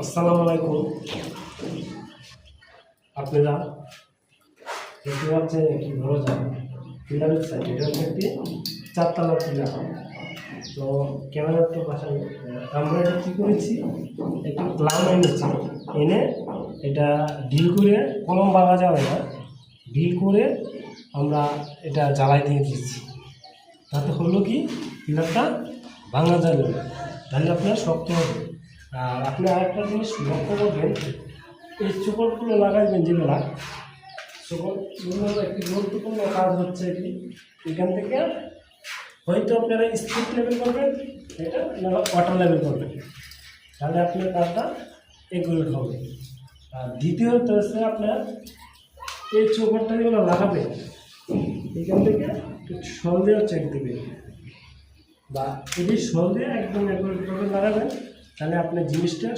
আসসালামু আলাইকুম। আপনারা দেখতে পাচ্ছেন একটি দরজা পিলারের সাইড এটা হচ্ছে একটি চারতলা পিলার তো ক্যামেরার তো পাশে আমরা এটা কী করেছি? একটু প্লাম এনেছি। এনে এটা ডিল করে কলম বাগা যাবে না। ডিল করে আমরা এটা জ্বালাই দিয়ে দিয়েছি। তাতে হলো কি? পিলারটা ভাঙা যাবে না। তাহলে আপনার শক্ত হবে আর আপনি আরেকটা জিনিস লক্ষ্য করবেন, এই চোখরগুলো লাগাইবেন যেগুলা চোখরগুলো একটি গুরুত্বপূর্ণ কাজ হচ্ছে কি, এখান থেকে হয়তো আপনারা স্পিড লেভেল করবেন, এটা ওয়াটার লেভেল করবেন। তাহলে আপনার কাজটা এগুলো হবে। আর দ্বিতীয়ত হচ্ছে আপনার এই চোখরটা যেগুলো লাগাবেন, এখান থেকে একটু সন্দেহ চেক দেবে বা যদি সন্দেহ একদম একবার লাগাবেন তাহলে আপনার জিনিসটা